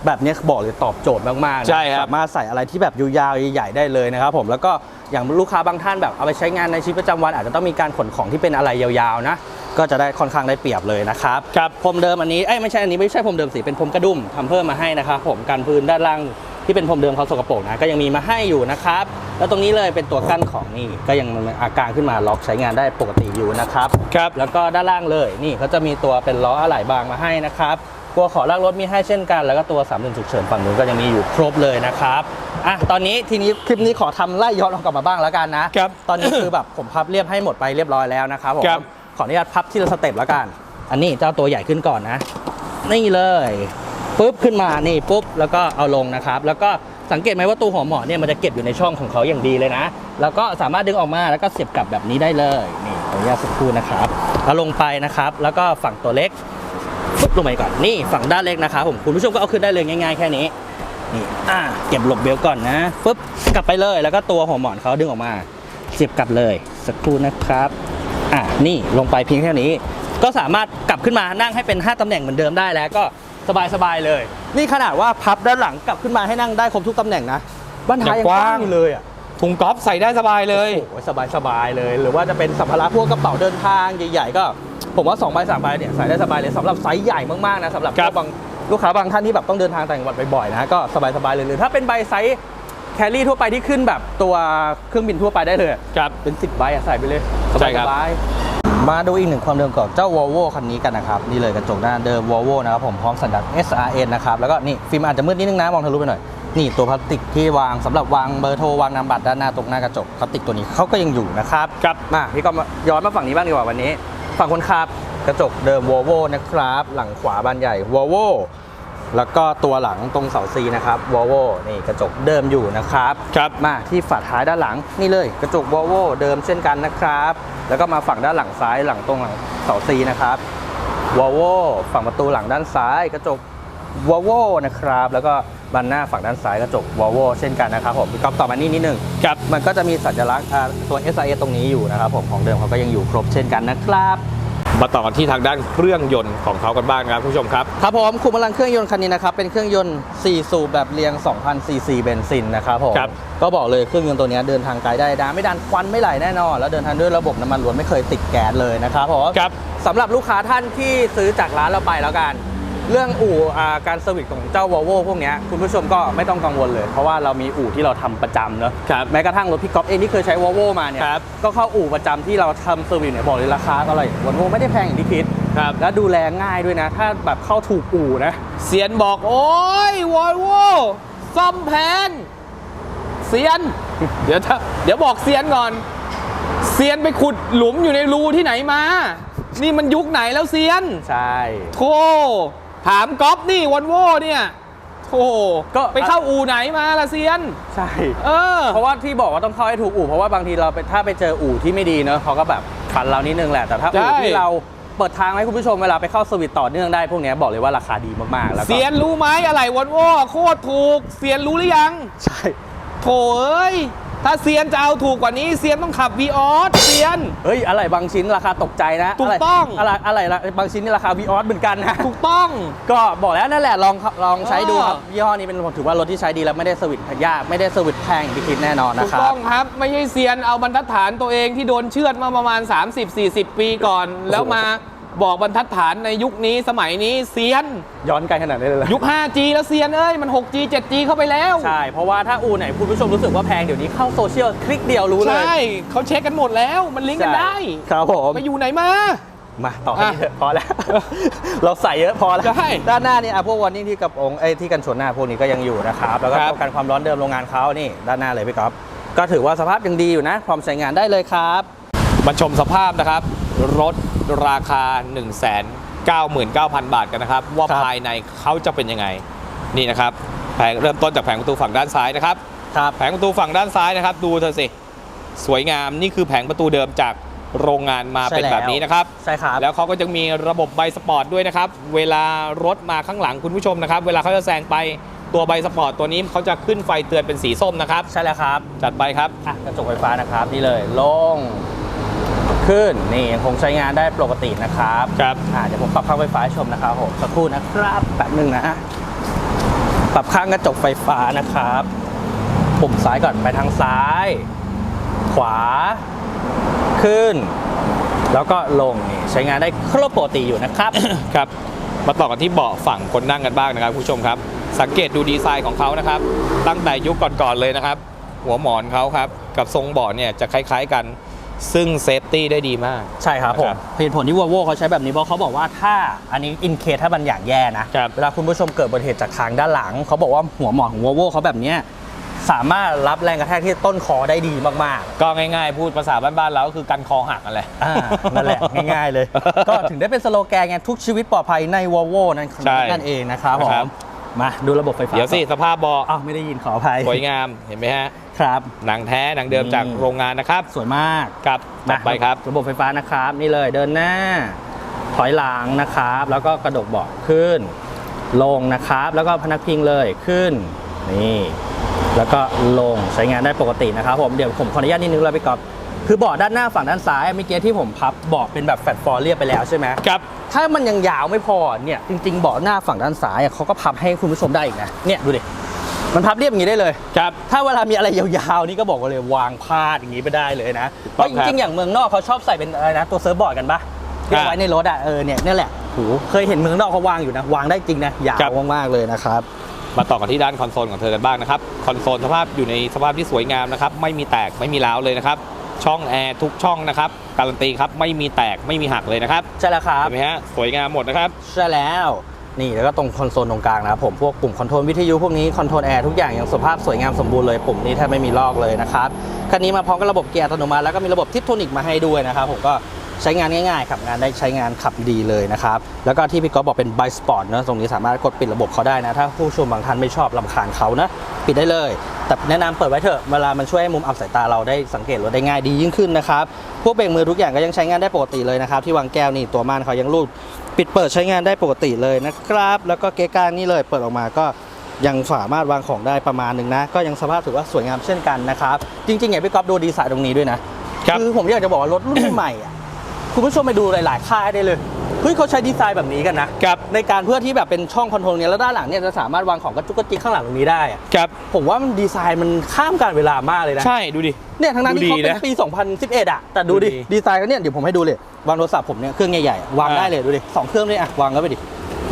[SPEAKER 2] แบบเนี้ยบอกเลยตอบโจทย์มากๆนะ
[SPEAKER 1] ใช่ครับ
[SPEAKER 2] สามารถใส่อะไรที่แบบยาวๆใหญ่ๆได้เลยนะครับผมแล้วก็อย่างลูกค้าบางท่านแบบเอาไปใช้งานในชีวิตประจำวัน อาจจะต้องมีการขนของที่เป็นอะไรยาวๆนะ ก็จะได้ค่อนข้างได้เปรียบเลยนะครับ
[SPEAKER 1] ครับ
[SPEAKER 2] พรมเดิมอันนี้เอ้ยไม่ใช่อันนี้ไม่ใช่พรมเดิมสิเป็นพรมกระดุมทำเพิ่มมาให้นะครับผมกันพื้นด้านล่าง ที่เป็นพรมเดิมเขาสกปรกนะ ก็ยังมีมาให้อยู่นะครับ แล้วตรงนี้เลยเป็นตัวกั้นของนี่ ก็ยังอาการขึ้นมาล็อกใช้งานได้ปกติอยู่นะครับ
[SPEAKER 1] ครับ
[SPEAKER 2] แล้วก็ด้านล่างเลยนี่เขาจะมีตัวเป็นล้ออะไหล่บางมาให้นะครับตัวขอลากรถมีให้เช่นกัน แล้วก็ตัวสามเหลี่ยมฉุกเฉินฝั่งนู้นก็ยังมีอยู่ครบเลยนะครับอะตอนนี้ทีนี้คลิปนี้ขอทำไล่ย้อนออกกลับมาบ้างแล้วกันนะครับตอนนี้คือแบบผมพับเรียบให้หมดไปเรียบร้อยแล้วนะครับผม
[SPEAKER 1] ครับ
[SPEAKER 2] ขออนุญาตพับทีละสเต็ปแล้วกัน อันนี้เจ้าตัวใหญ่ขึ้นก่อนนะ นี่เลย ปุ๊บขึ้นมานี่ปุ๊บแล้วก็เอาลงนะครับ แล้วก็สังเกตไหมว่าตัวหัวหมอเนี่ยมันจะเก็บอยู่ในช่องของเขาอย่างดีเลยนะ แล้วก็สามารถดึงออกมาแล้วก็เสียบกลับแบบนี้ได้เลยนี่ขออนุญาตสักครู่นะครับเอาลงไปนะครับ แล้วก็ฝั่งตัวเล็กปุ๊บลงไปก่อนนี่ฝั่งด้านเล็กนะครับผมคุณผู้ชมก็เอาขึ้นได้เลยง่ายๆแค่นี้นี่อ่าเก็บหลบเบลก่อนนะปุ๊บกลับไปเลย แล้วก็ตัวหัวหมอนเขาดึงออกมาเสียบกลับเลยสักครู่นะครับอ่านี่ลงไปเพียงแค่นี้ ก็สามารถกลับขึ้นมานั่งให้เป็น 5ตำแหน่งเหมือนเดิมได้แล้วก็ สบาย ๆ เลย นี่ขนาดว่าพับด้านหลังกลับขึ้นมาให้นั่งได้ครบทุกตำแหน่งนะบ้านท้ายยัง
[SPEAKER 1] ก
[SPEAKER 2] ก
[SPEAKER 1] ว้าง
[SPEAKER 2] ว้างอยู่เลยอะ
[SPEAKER 1] ถุงกอล์ฟใส่ได้สบายเลย
[SPEAKER 2] โอ้โหสบายๆเลย หรือว่าจะเป็นสัมภาระพวกกระเป๋าเดินทางใหญ่ๆก็ ผมว่า2ใบ3ใบเนี่ยใส่ได้สบายเลยสำหรับไซส์ใหญ่มากๆนะสำหรับ
[SPEAKER 1] ครับ
[SPEAKER 2] พวกบางลูกค้าบางท่านที่แบบต้องเดินทางต่างจังหวัดบ่อยๆนะก็สบายๆเลยหรือถ้าเป็นใบไซส์แครี่ทั่วไปที่ขึ้นแบบตัวเครื่องบินทั่วไปได้เลย
[SPEAKER 1] ครับ
[SPEAKER 2] เป็น 10 ใบอะใส่ไปเลย
[SPEAKER 1] ใช่ครับ
[SPEAKER 2] สบายๆ มาดูอีกหนึ่งความเดิมของเจ้า Volvo คันนี้กันนะครับ นี่เลยกระจกหน้าเดิม Volvo นะครับผมพร้อมสัญลักษณ์ SRN นะครับ แล้วก็นี่ฟิล์มอาจจะมืดนิดนึงนะมองทะลุไปหน่อย นี่ตัวพลาสติกที่วางสำหรับวางเบอร์โทรวางนามบัตรด้านหน้าตรงหน้ากระจกพลาสติกตัวนี้เขาก็ยังอยู่นะครับ
[SPEAKER 1] ครับ
[SPEAKER 2] มาพี่ก็มาย้อนมาฝั่งนี้บ้างดีกว่าวันนี้ ฝั่งคนขับกระจกเดิม Volvo นะครับหลังขวาบานใหญ่ Volvo แล้วก็ตัวหลังตรงเสาซีนะครับ Volvo นี่กระจกเดิมอยู่นะครับ
[SPEAKER 1] ครับ
[SPEAKER 2] มาที่ฝาท้ายด้านหลังนี่เลยกระจก Volvo เดิมเช่นกันนะครับ แล้วก็มาฝั่งด้านหลังซ้ายหลังตรงหลังเสาซีนะครับ Volvo ฝั่งประตูหลังด้านซ้ายกระจก Volvo นะครับ แล้วก็บานหน้าฝั่งด้านซ้ายกระจก Volvo เช่นกันนะครับผมพี่ก๊อฟต่อมานี่นิดนึง
[SPEAKER 1] ครับ
[SPEAKER 2] มันก็จะมีสัญลักษณ์อ่าตัว SIS ตรงนี้อยู่นะครับผมของเดิมเขาก็ยังอยู่ครบเช่นกันนะครับ
[SPEAKER 1] มาต่อกันที่ทางด้านเครื่องยนต์ของเขากันบ้างนะครับคุณผู้ชมครับ
[SPEAKER 2] ครับผมคุมพลังเครื่องยนต์คันนี้นะครับเป็นเครื่องยนต์ 4 สูบแบบเรียง 2,000ซีซีเบนซินนะครับผม
[SPEAKER 1] ครับ
[SPEAKER 2] ก็บอกเลยเครื่องยนต์ตัวนี้เดินทางไกลได้ดาไม่ดันควันไม่ไหลแน่นอน แล้วเดินทางด้วยระบบน้ำมันล้วนไม่เคยติดแก๊สเลยนะครับผม
[SPEAKER 1] ครับ
[SPEAKER 2] สำหรับลูกค้าท่านที่ซื้อจากร้านเราไปแล้วกัน เรื่องอู่อ่าการเซอร์วิสของเจ้า Volvo พวกเนี้ยคุณผู้ชมก็ไม่ต้องกังวลเลย เพราะว่าเรามีอู่ที่เราทำประจำเนอะ
[SPEAKER 1] ครับ
[SPEAKER 2] แม้กระทั่งรถพี่ก๊อฟเองที่เคยใช้ Volvo มาเนี่ย
[SPEAKER 1] ครับ
[SPEAKER 2] ก็เข้าอู่ประจำที่เราทำเซอร์วิสเนี่ยบอกเลยราคาเท่าไหร่ Volvo ไม่ได้แพงอย่างที่คิด
[SPEAKER 1] ครับ
[SPEAKER 2] และดูแลง่ายด้วยนะ ถ้าแบบเข้าถูกอู่นะ
[SPEAKER 1] เซียนบอกโอ้ยวอลโวซ่อมแพงเซียน เดี๋ยวถ้าเดี๋ยวบอกเซียนก่อนเซียนไปขุดหลุมอยู่ในรูที่ไหนมา นี่มันยุคไหนแล้วเซียน
[SPEAKER 2] ใช่
[SPEAKER 1] โธ่ ถามก๊อฟนี่วอลโวเนี่ยโธ่
[SPEAKER 2] ก็
[SPEAKER 1] ไปเข้าอู่ไหนมาละเซียน
[SPEAKER 2] ใช่
[SPEAKER 1] เออ
[SPEAKER 2] เพราะว่าที่บอกว่าต้องเข้าให้ถูกอู่เพราะว่าบางทีเราไปถ้าไปเจออู่ที่ไม่ดีเนอะเขาก็แบบฟันเรานิดนึงแหละแต่ถ้าอู่
[SPEAKER 1] ใช่
[SPEAKER 2] ที่เราเปิดทางให้คุณผู้ชมเวลาไปเข้าเซอร์วิสต่อเนื่องได้พวกเนี้ยบอกเลยว่าราคาดีมากๆแล้วก็
[SPEAKER 1] เซียนรู้ไหมอะไรวอลโวโคตรถูก เซียนรู้หรือยัง
[SPEAKER 2] ใช่
[SPEAKER 1] โถเอ้ย ถ้าเซียนจะเอาถูกกว่านี้เซียนต้องขับวีออสเซียน
[SPEAKER 2] เฮ้ยอะไรบางชิ้นราคาตกใจนะ
[SPEAKER 1] ถูกต้อง
[SPEAKER 2] อะไรอะไรอะไรบางชิ้นนี่ราคาวีออสเหมือนกันนะ
[SPEAKER 1] ถูกต้อง
[SPEAKER 2] ก็บอกแล้วนั่นแหละลองลองใช้ดู
[SPEAKER 1] เออ
[SPEAKER 2] ครับยี่ห้อนี้เป็นถือว่ารถที่ใช้ดีแล้วไม่ได้เซอร์วิสยากไม่ได้เซอร์วิสแพงอย่างที่คิดแน่นอนนะ
[SPEAKER 1] ถูก
[SPEAKER 2] ครั
[SPEAKER 1] ต้
[SPEAKER 2] บ
[SPEAKER 1] องครับไม่ใช่เซียนเอาบรรทัดฐานตัวเองที่โดนเชือดมาประมาณ 30-40 ปีก่อนแล้วมา บอกบรรทัดฐานในยุคนี้สมัยนี้เซียน
[SPEAKER 2] ย้อนไกลขนาดนี้เลยเหรอ
[SPEAKER 1] ยุค 5G แล้วเซียนเอ้ยมัน 6G 7G เข้าไปแล้ว
[SPEAKER 2] ใช่ เพราะว่าถ้าอูไหนคุณผู้ชมรู้สึกว่าแพงเดี๋ยวนี้เข้าโซเชียลคลิกเดียวรู้เลย
[SPEAKER 1] ใช่เขาเช็คกันหมดแล้วมันลิงก์กันได้
[SPEAKER 2] ครับผม
[SPEAKER 1] ไปอยู่ไหนมา
[SPEAKER 2] มาต่อให้
[SPEAKER 1] อะ
[SPEAKER 2] เยอะพอแล้ว เราใส่เยอะพอแล้ว
[SPEAKER 1] ใช่
[SPEAKER 2] ด้านหน้านี่อะพวกวันนี้ที่กระโปรงไอ้ยที่กันชนหน้าพวกนี้ก็ยังอยู่นะครับ แล้วก็
[SPEAKER 1] ครับ
[SPEAKER 2] ป้องกันความร้อนเดิมโรงงานเขานี่ ด้านหน้าเลยพี่ก๊อฟก็ถือว่าสภาพยังดีอยู่นะ ความใช้งานได้เลยครับ
[SPEAKER 1] มาชมสภาพนะครับ รถราคา 1 9 9 0 0 0 บาทกันนะครับ ว่า
[SPEAKER 2] ครับ
[SPEAKER 1] ภายในเขาจะเป็นยังไง นี่นะครับแผงเริ่มต้นจากแผงประตูฝั่งด้านซ้ายนะครับ
[SPEAKER 2] ครับ
[SPEAKER 1] แผงประตูฝั่งด้านซ้ายนะครับ ดูเธอสิ สวยงามนี่คือแผงประตูเดิมจากโรงงานมา
[SPEAKER 2] ใช่
[SPEAKER 1] เป็นแบบนี้นะครับ
[SPEAKER 2] ใช่ครับ
[SPEAKER 1] แล้วเขาก็จะมีระบบใบสปอร์ตด้วยนะครับ เวลารถมาข้างหลังคุณผู้ชมนะครับ เวลาเขาจะแซงไปตัวใบสปอร์ตตัวนี้เขาจะขึ้นไฟเตือนเป็นสีส้มนะครับ
[SPEAKER 2] ใช่แล้วครับ
[SPEAKER 1] จัดไปครับ
[SPEAKER 2] อะกระจกไฟฟ้านะครับนี่เลยลง ขึ้นนี่ยังคงใช้งานได้ปกตินะครับ
[SPEAKER 1] ครับ
[SPEAKER 2] อ่าเดี๋ยวผมปรับข้างไฟฟ้าให้ชมนะครับผมสักครู่นะครับแป๊บหนึงนะ ปรับข้างกระจกไฟฟ้านะครับ ปุ่มซ้ายก่อนไปทางซ้าย ขวา ขึ้น แล้วก็ลงนี่ใช้งานได้ครบปกติอยู่นะครับ
[SPEAKER 1] ครับมาต่อกันที่เบาะฝั่งคนนั่งกันบ้างนะครับคุณผู้ชมครับ สังเกตดูดีไซน์ของเขานะครับ ตั้งแต่ยุคก่อนๆเลยนะครับ หัวหมอนเขาครับ กับทรงเบาะเนี่ยจะคล้าย ๆ กัน ซึ่งเซฟตี้ได้ดีมาก
[SPEAKER 2] ใช่ครับผม
[SPEAKER 1] ครับ
[SPEAKER 2] เหตุผลที่ Volvo เขาใช้แบบนี้เพราะเขาบอกว่าถ้าอันนี้อินเคสถ้ามันอย่างแย่นะ
[SPEAKER 1] ครับ
[SPEAKER 2] เวลาคุณผู้ชมเกิดอุบัติเหตุจากทางด้านหลัง เขาบอกว่าหัวหมอนของ Volvo เขาแบบเนี้ยสามารถรับแรงกระแทกที่ต้นคอได้ดีมาก
[SPEAKER 1] ก็ง่ายๆ พูดภาษาบ้านๆเราก็คือกันคอหักอะไร
[SPEAKER 2] ๆอ่านั่นแหละ ง่ายๆเลย ก็ถึงได้เป็นสโลแกนไงทุกชีวิตปลอดภัยใน Volvo นั่น
[SPEAKER 1] ใช่
[SPEAKER 2] นั่นเองนะครับผ
[SPEAKER 1] นะครับ
[SPEAKER 2] มมาดูระบบไฟฟ้า
[SPEAKER 1] เดี๋ยวสิ สภาพเบาะ
[SPEAKER 2] อ้าวไม่ได้ยินขออภัย
[SPEAKER 1] สวยงามเห็นไหมฮะ
[SPEAKER 2] ครับ
[SPEAKER 1] หนังแท้หนังเดิมจาก
[SPEAKER 2] นี่
[SPEAKER 1] โรงงานนะครับ
[SPEAKER 2] สวยมาก
[SPEAKER 1] ครับจัดไปครับ
[SPEAKER 2] ระบบไฟฟ้านะครับ นี่เลยเดินหน้า ถอยหลังนะครับ แล้วก็กระดกเบาะขึ้น ลงนะครับ แล้วก็พนักพิงเลยขึ้น นี่ แล้วก็ลงใช้งานได้ปกตินะครับ ผมเดี๋ยวผมขออนุญาตนิดนึงเลยพี่กอฟคือเบาะด้านหน้าฝั่งด้านซ้ายเมื่อกี้ที่ผมพับเบาะเป็นแบบแฟลตฟอร์เรียบไปแล้วใช่ไหม
[SPEAKER 1] ครับ
[SPEAKER 2] ถ้ามันยังยาวไม่พอเนี่ยจริงๆเบาะหน้าฝั่งด้านซ้ายอะเขาก็พับให้คุณผู้ชมได้อีกนะเนี่ยดูดิ มันพับเรียบอย่างนี้ได้เลย
[SPEAKER 1] ครับ
[SPEAKER 2] ถ้าเวลามีอะไรยาวๆนี่ก็บอกว่าเลย วางพาดอย่างนี้ไปได้เลยนะเพ
[SPEAKER 1] ต้อ
[SPEAKER 2] ราะ
[SPEAKER 1] ง
[SPEAKER 2] จ
[SPEAKER 1] ครับ
[SPEAKER 2] ริงๆอย่างเมืองนอกเขาชอบใส่เป็นอะไรนะตัวเซิร์ฟบอร์ดกันปะที่เอาไว้ในรถอะเออเนี่ยนี่แหละหเคยเห็นเมืองนอกเขาวางอยู่นะวางได้จริงนะยา
[SPEAKER 1] ครับ
[SPEAKER 2] วมากๆเลยนะครับ
[SPEAKER 1] มาต่อกันที่ด้านคอนโซลของเธอกันบ้างนะครับคอนโซลสภาพอยู่ในสภาพที่สวยงามนะครับไม่มีแตกไม่มีร้าวเลยนะครับช่องแอร์ทุกช่องนะครับการันตีครับไม่มีแตกไม่มีหักเลยนะครับ
[SPEAKER 2] ใช่แล้วครับ
[SPEAKER 1] เห็นไหมฮะสวยงามหมดนะครับ
[SPEAKER 2] ใช่แล้ว นี่แล้วก็ตรงคอนโซลตรงกลางนะครับผมพวกปุ่มคอนโทรลวิทยุพวกนี้คอนโทรลแอร์ทุกอย่างยังสภาพสวยงามสมบูรณ์เลยปุ่มนี้แทบไม่มีลอกเลยนะครับคันนี้มาพร้อมกับระบบเกียร์อัตโนมัติแล้วก็มีระบบทิปโทนิกมาให้ด้วยนะครับผมก็ใช้งานง่ายๆขับงานได้ใช้งานขับดีเลยนะครับ แล้วก็ที่พี่ก๊อฟบอกเป็น by sport นะตรงนี้สามารถกดปิดระบบเขาได้นะ ถ้าผู้ชมบางท่านไม่ชอบลำคาญเขานะ ปิดได้เลย แต่แนะนำเปิดไว้เถอะเวลามันช่วยให้มุมอับสายตาเราได้สังเกตรถได้ง่ายดียิ่งขึ้นนะครับพวกเบรกมือทุกอย่างก็ยังใช้งานได้ปกติเลยนะครับ ที่วางแก้วนี่ตัวม่านเขายังรูดปิดเปิดใช้งานได้ปกติเลยนะครับ แล้วก็เก๊กลางนี่เลยเปิดออกมาก็ยังสามารถวางของได้ประมาณหนึ่งนะ ก็ยังสภาพถือว่าสวยงามเช่นกันนะครับ จริงๆอย่างพี่ก๊อฟดูดีไซน์ตรงนี้ด้วยนะครับอผมอยากจะบอกว่ารถรุ่นใหม่อะคุณผู้ชมไปดูหลาย ๆ ค่ายได้เลยเฮ้ยเขาใช้ดีไซน์แบบนี้กันนะครับในการเพื่อที่แบบเป็นช่องคอนโทรลเนี้ยแล้วด้านหลังเนี่ยจะสามารถวางของกระจุกกระจิกข้างหลังตรงนี้ได้อะ
[SPEAKER 1] ครับ
[SPEAKER 2] ผมว่ามันดีไซน์มันข้ามการเวลามากเลยนะ
[SPEAKER 1] ใช่ดูดิ
[SPEAKER 2] เนี่ยทั้งนั้นที่เขา
[SPEAKER 1] ดูดี
[SPEAKER 2] เป็น
[SPEAKER 1] นะ
[SPEAKER 2] ปี 2011 อะ แต่ดูดิ
[SPEAKER 1] ดูดี
[SPEAKER 2] ดีไซน์กันเนี่ยเดี๋ยวผมให้ดูเลยวางโทรศัพท์ผมเนี่ยเครื่องใหญ่ๆอะวาง
[SPEAKER 1] อ่า
[SPEAKER 2] ได้เลยดูดิสองเครื่องเลยอะวางก็ไปดิ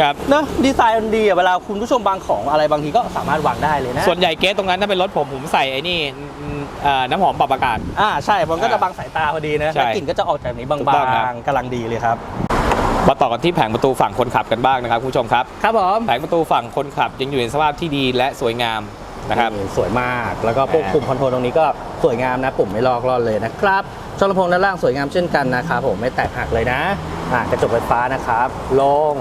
[SPEAKER 1] ครับ
[SPEAKER 2] เนอะดีไซน์มันดีอะเวลาคุณผู้ชมบางของอะไรบางทีก็สามารถวางได้เลยนะ
[SPEAKER 1] ส่วนใหญ่เกสตรงนั้นถ้าเป็นรถผมผมใส่ไอ้นี่อืมอ่าน้ำหอมปรับอากาศ
[SPEAKER 2] อ่าใช่มันก็จะ
[SPEAKER 1] อ่า
[SPEAKER 2] บังสายตาพอดีนะ
[SPEAKER 1] ใช่
[SPEAKER 2] แล้วกลิ่นก็จะออกจากนี้บา
[SPEAKER 1] ถูกต้องครับ
[SPEAKER 2] งๆกำลังดีเลยครับ
[SPEAKER 1] มาต่อกันที่แผงประตูฝั่งคนขับกันบ้างนะครับคุณผู้ชมครับ
[SPEAKER 2] ครับผม
[SPEAKER 1] แผงประตูฝั่งคนขับยังอยู่ในสภาพที่ดีและสวยงามนะครับ
[SPEAKER 2] นี่สวยมากแล้วก็พวก
[SPEAKER 1] อ่า
[SPEAKER 2] ปุ่มคอนโทรลตรงนี้ก็สวยงามนะปุ่มไม่ลอกลอนเลยนะครับช่องลำโพงด้านล่างสวยงามเช่นกันนะครับผมไม่แตกหักเลยนะอ่ากระจกไฟฟ้านะครับลง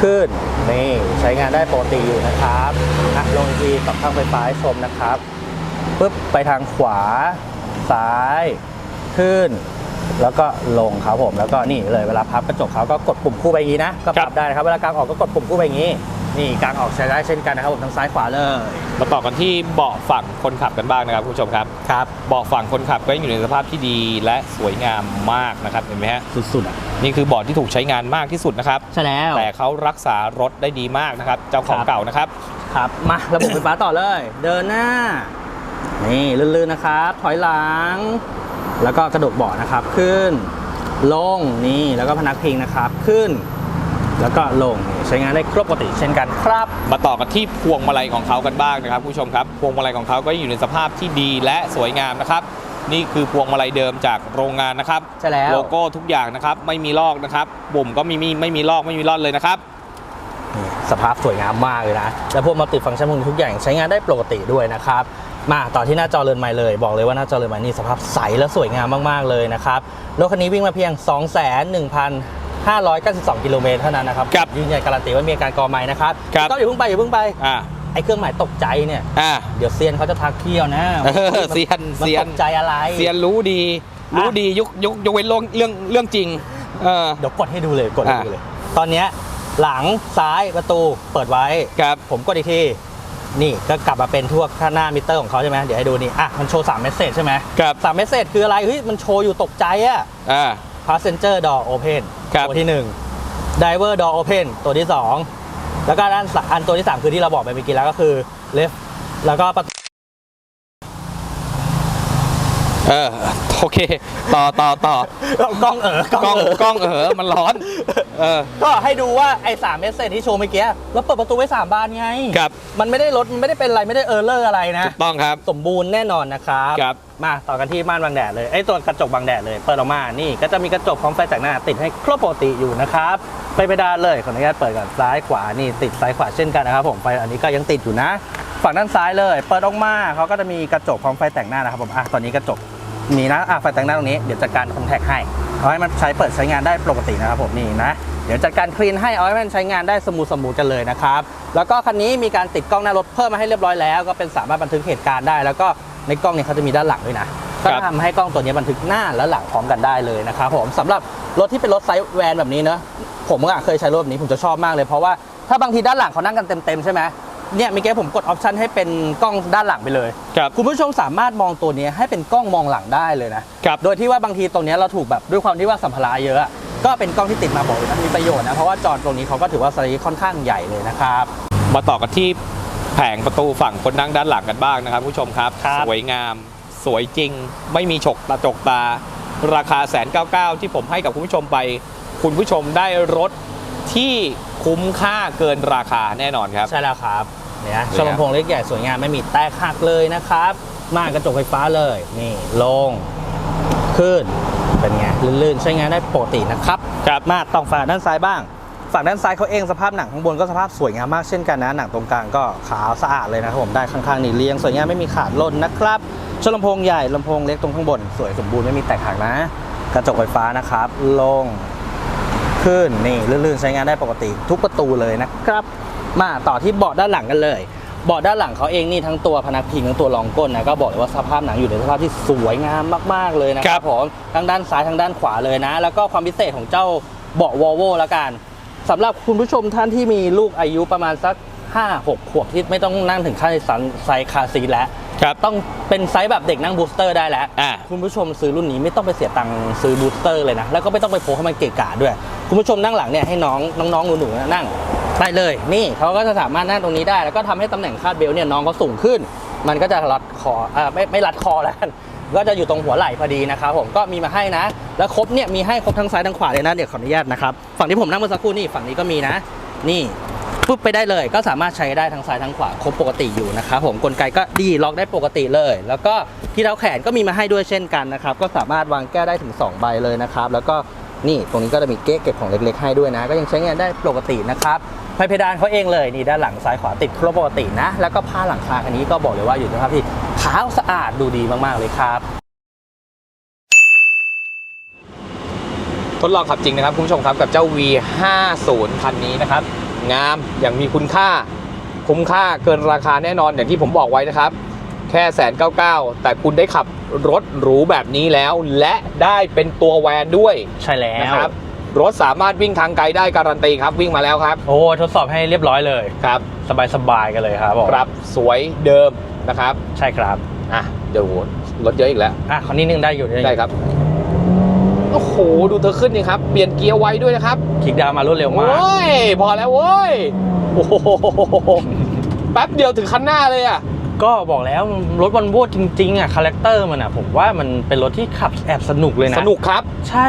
[SPEAKER 2] ขึ้นนี่ใช้งานได้ปกติอยู่นะครับอะลงอีกทีกับข้างไฟฟ้าให้ชมนะครับปุ๊บไปทางขวาซ้ายขึ้น แล้วก็ลงครับผมแล้วก็นี่เลยเวลาพับกระจกเขาก็กดปุ่มคู่ไปอย่างนี้นะก็พั
[SPEAKER 1] ครับบ
[SPEAKER 2] ได้นะครับเวลากางออกก็กดปุ่มคู่ไปอย่างนี้ นี่กางออกใช้ได้เช่นกันนะครับผมทั้งซ้ายขวาเลย
[SPEAKER 1] มาต่อกันที่เบาะฝั่งคนขับกันบ้างนะครับคุณผู้ชมครับ
[SPEAKER 2] ครับ
[SPEAKER 1] เบาะฝั่งคนขับก็ยังอยู่ในสภาพที่ดีและสวยงามมากนะครับเห็นไหมฮะ
[SPEAKER 2] สุดๆอะ
[SPEAKER 1] นี่คือเบาะที่ถูกใช้งานมากที่สุดนะครับ
[SPEAKER 2] ใช่แล้ว
[SPEAKER 1] แต่เขารักษารถได้ดีมากนะครับเจ้าของ
[SPEAKER 2] ครับ
[SPEAKER 1] เก่านะครับ
[SPEAKER 2] ครับมาระบบไฟฟ้าต่อเลย เดินหน้านี่ลื่นๆนะครับถอยหลัง แล้วก็กระดกเบาะนะครับ ขึ้น ลงนี่แล้วก็พนักพิงนะครับ ขึ้น แล้วก็ลงนี่ใช้งานได้ครบปกติเช่นกันครับ
[SPEAKER 1] มาต่อกันที่พวงมาลัยของเขากันบ้างนะครับคุณผู้ชมครับ พวงมาลัยของเขาก็อยู่ในสภาพที่ดีและสวยงามนะครับ นี่คือพวงมาลัยเดิมจากโรงงานนะครับ
[SPEAKER 2] ใช่แล้ว
[SPEAKER 1] โลโก้ทุกอย่างนะครับ ไม่มีลอกนะครับปุ่มก็ไม่มีไม่มีลอกไม่มีร่อนเลยนะครับ
[SPEAKER 2] นี่สภาพสวยงามมากเลยนะ และพวกมัลติฟังก์ชันพวกนี้ทุกอย่างใช้งานได้ปกติด้วยนะครับ มาต่อที่หน้าจอเรือนไม้เลย บอกเลยว่าหน้าจอเรือนไม้นี่สภาพใสและสวยงามมากๆเลยนะครับรถคันนี้วิ่งมาเพียง 2,1,592 กิโลเมตรเท่านั้นนะครับ
[SPEAKER 1] ครับ
[SPEAKER 2] ยืนยันการันตีว่ามีอาการกอไม้นะครับ
[SPEAKER 1] ครับ
[SPEAKER 2] ก็อย่าเพิ่งไปอย่าเพิ่งไป
[SPEAKER 1] อ่า
[SPEAKER 2] ไอ้เครื่องหมายตกใจเนี่ย
[SPEAKER 1] อ่า
[SPEAKER 2] เดี๋ยวเซียนเขาจะทักเที่ยวนะ
[SPEAKER 1] เออเซียน
[SPEAKER 2] มัน
[SPEAKER 1] เซียน
[SPEAKER 2] ตกใจอะไร
[SPEAKER 1] เซียนรู้ดีรู้ดียกยกยกเว้นเรื่องเรื่องเรื่องจริงเออ
[SPEAKER 2] เดี๋ยวกดให้ดูเลยกดให้
[SPEAKER 1] อะ
[SPEAKER 2] ดูเลย ตอนเนี้ยหลังซ้ายประตูเปิดไว้
[SPEAKER 1] ครับ
[SPEAKER 2] ผมกดอีกที นี่ก็กลับมาเป็นทั่วข้างหน้ามิเตอร์ของเขาใช่ไหมเดี๋ยวให้ดูนี่อะมันโชว์3เมสเซจใช่ไหม
[SPEAKER 1] ครับ
[SPEAKER 2] สามเมสเซจคืออะไรเฮ้ยมันโชว์อยู่ตกใจอะ
[SPEAKER 1] อ่า
[SPEAKER 2] passenger door open
[SPEAKER 1] ครับ
[SPEAKER 2] ตัวที่1 driver door open ตัวที่2แล้วก็ด้านสอันตัวที่3คือที่เราบอกไปเมื่อกี้แล้วก็คือ left แล้วก็ประตู
[SPEAKER 1] เออโอเค ต่อต่อต่อก
[SPEAKER 2] ล้องเออก
[SPEAKER 1] ล้อง
[SPEAKER 2] เออก
[SPEAKER 1] ล้องเออมันร้อน เออ
[SPEAKER 2] ก็ให้ดูว่าไอ้สามเมสเซจที่โชว์เมื่อกี้แล้วเปิดประตูไว้3บานไง
[SPEAKER 1] ครับ
[SPEAKER 2] มันไม่ได้ลดมันไม่ได้เป็นอะไรไม่ได้เออร์เลอร์อะไรนะ
[SPEAKER 1] ถูกต้องครับ
[SPEAKER 2] สมบูรณ์แน่นอนนะครับ
[SPEAKER 1] ครับ
[SPEAKER 2] มาต่อกันที่ม่านบังแดดเลยไอ้ตัวกระจกบังแดดเลย เปิดออกมานี่ก็จะมีกระจกพร้อมไฟแต่งหน้าติดให้ครบปกติอยู่นะครับไฟเพดานเลยขออนุญาตเปิดก่อนซ้ายขวานี่ติดซ้ายขวาเช่นกันนะครับผมไฟอันนี้ก็ยังติดอยู่นะ ฝั่งด้านซ้ายเลย เปิดออกมาเขาก็จะมีกระจกพร้อมไฟแต่งหน้านะครับผมอะตอนนี้กระจก มีนะอะไฟแต่งหน้าตรงนี้เดี๋ยวจัดการคอนแทคให้เอาให้มันใช้เปิดใช้งานได้ปกตินะครับผมนี่นะเดี๋ยวจัดการคลีนให้เอาให้มันใช้งานได้สมูทสมูทกันเลยนะครับแล้วก็คันนี้มีการติดกล้องหน้ารถเพิ่มมาให้เรียบร้อยแล้ว ก็เป็นสามารถบันทึกเหตุการณ์ได้ แล้วก็ในกล้องเนี่ยเขาจะมีด้านหลังด้วยนะ
[SPEAKER 1] ครั
[SPEAKER 2] ก็
[SPEAKER 1] บ
[SPEAKER 2] ทำให้กล้องตัวนี้บันทึกหน้าและหลังพร้อมกันได้เลยนะครับผมสำหรับรถที่เป็นรถไซส์แวนแบบนี้เนอะผมอะเคยใช้รถแบบนี้ผมจะชอบมากเลยเพราะว่าถ้าบางทีด้านหลังเขานั่งกันเต็มๆใช่ไหม เนี่ยเมื่อกี้ผมกดออปชันให้เป็นกล้องด้านหลังไปเลย
[SPEAKER 1] ครับ
[SPEAKER 2] คุณผู้ชมสามารถมองตัวนี้ให้เป็นกล้องมองหลังได้เลยนะ
[SPEAKER 1] ครับ
[SPEAKER 2] โดยที่ว่าบางทีตรงเนี้ยเราถูกแบบด้วยความที่ว่าสัมภาระเยอะอะก็เป็นกล้องที่ติดมาบอกเลยนะมีประโยชน์นะเพราะว่าจอตรงนี้เขาก็ถือว่าไซส์ค่อนข้างใหญ่เลยนะครับ
[SPEAKER 1] มาต่อกันที่แผงประตูฝั่งคนนั่งด้านหลังกันบ้างนะครับผู้ชมครับ
[SPEAKER 2] ครับ
[SPEAKER 1] สวยงาม สวยจริง ไม่มีฉกตาจกตา ราคาแสนเก้าเก้าที่ผมให้กับคุณผู้ชมไป คุณผู้ชมได้รถที่คุ้มค่าเกินราคาแน่นอนครับ
[SPEAKER 2] ใช่แล้วครับ เนี่ย
[SPEAKER 1] นี่
[SPEAKER 2] ช่องลำโพงเล็กใหญ่สวยงามไม่มีแตกหักเลยนะครับ มากระจกไฟฟ้าเลย นี่ลง ขึ้น เป็นไง ลื่นๆ ใช้งานได้ปกตินะครับ
[SPEAKER 1] ครับ
[SPEAKER 2] มาต้องฝั่งด้านซ้ายบ้าง ฝั่งด้านซ้ายเขาเองสภาพหนังข้างบนก็สภาพสวยงามมากเช่นกันนะ หนังตรงกลางก็ขาวสะอาดเลยนะครับผม ได้ข้างๆนี่เรียงสวยงามไม่มีขาดล่นนะครับช่องลำโพงใหญ่ลำโพงเล็กตรงข้างบน สวยสมบูรณ์ไม่มีแตกหักนะ กระจกไฟฟ้านะครับ ลง ขึ้น นี่ลื่นๆ ใช้งานได้ปกติทุกประตูเลยนะครับ มาต่อที่เบาะด้านหลังกันเลยเบาะด้านหลังเขาเองนี่ทั้งตัวพนักพิงทั้งตัวรองก้นนะก็บอกเลยว่าสภาพหนังอยู่ในสภาพที่สวยงามมากๆเลยนะค
[SPEAKER 1] ครั
[SPEAKER 2] รับบผมทั้งด้านซ้ายทั้งด้านขวาเลยนะ แล้วก็ความพิเศษของเจ้าเบาะวอลโวละกันสำหรับคุณผู้ชมท่านที่มีลูกอายุประมาณสัก 5-6 ขวบที่ไม่ต้องนั่งถึงขั้นสันไซส์คาร์ซีทแล้ว
[SPEAKER 1] ครับ
[SPEAKER 2] ต้องเป็นไซส์แบบเด็กนั่งบูสเตอร์ได้แล้ว
[SPEAKER 1] อ่า
[SPEAKER 2] คุณผู้ชมซื้อรุ่นนี้ไม่ต้องไปเสียตังค์ซื้อบูสเตอร์เลยนะ แล้วก็ไม่ต้องไปโพกให้มันเกะกะด้วย คุณผู้ชมนั่งหลังเนี่ยให้น้องน้องๆหนูๆนั่ง ได้เลยนี่เขาก็จะสามารถนั่งตรงนี้ได้ แล้วก็ทำให้ตำแหน่งคาดเบลต์เนี่ยน้องเขาสูงขึ้น มันก็จะรัดคออ่าไม่ไม่รัดคอแล้วก็จะอยู่ตรงหัวไหล่พอดีนะครับผมก็มีมาให้นะ แล้วครบเนี่ยมีให้ครบทั้งซ้ายทั้งขวาเลยนะเดี๋ยวขออนุญาตนะครับฝั่งที่ผมนั่งเมื่อสักครู่นี่ฝั่งนี้ก็มีนะ นี่ปุ๊บไปได้เลย ก็สามารถใช้ได้ทั้งซ้ายทั้งขวาครบปกติอยู่นะครับผมกลไกก็ดีล็อกได้ปกติเลย แล้วก็ที่เท้าแขนก็มีมาให้ด้วยเช่นกันนะครับก็สามารถวางแก้ได้ถึง 2 ใบเลยนะครับแล้วก็ นี่ตรงนี้ก็จะมีเก๊กเก็บของเล็กๆให้ด้วยนะ ก็ยังใช้งานได้ปกตินะครับไฟเพดานเขาเองเลยนี่ด้านหลังซ้ายขวาติดครบปกตินะ แล้วก็ผ้าหลังคาคันนี้ก็บอกเลยว่าอยู่ในสภาพที่ขาวสะอาดดูดีมากๆเลยครับ
[SPEAKER 1] ทดลองขับจริงนะครับคุณผู้ชมครับกับเจ้า V50 คันนี้นะครับ งามอย่างมีคุณค่า คุ้มค่าเกินราคาแน่นอนอย่างที่ผมบอกไว้นะครับ แค่แสนเก้าเก้าแต่คุณได้ขับ รถหรูแบบนี้แล้ว และได้เป็นตัวแวนด้วย
[SPEAKER 2] ใช่แล้ว
[SPEAKER 1] นะครับรถสามารถวิ่งทางไกลได้การันตีครับวิ่งมาแล้วครับ
[SPEAKER 2] โอ้ทดสอบให้เรียบร้อยเลย
[SPEAKER 1] ครับ
[SPEAKER 2] สบายๆกันเลยครับผม
[SPEAKER 1] ครับสวยเดิมนะครับ
[SPEAKER 2] ใช่ครับ
[SPEAKER 1] อะเดี๋ยวรถเยอะอีกแล้ว
[SPEAKER 2] อะคนนี้นึงได้อยู่ได้อยู่
[SPEAKER 1] ได้ครับโอ้โหดูเธอขึ้นนี่ครับเปลี่ยนเกียร์ไวด้วยนะครับ
[SPEAKER 2] คลิกดาวน์มารวดเร็วมาก
[SPEAKER 1] โอ้ย พอแล้วโว้ยโอ้โหแป๊บเดียวถึงคันหน้าเลยอะ
[SPEAKER 2] ก็บอกแล้วรถวันโวจริงๆอะคาแรคเตอร์มันอะผมว่ามันเป็นรถที่ขับแอบสนุกเลยนะ
[SPEAKER 1] สนุกครับ
[SPEAKER 2] ใช่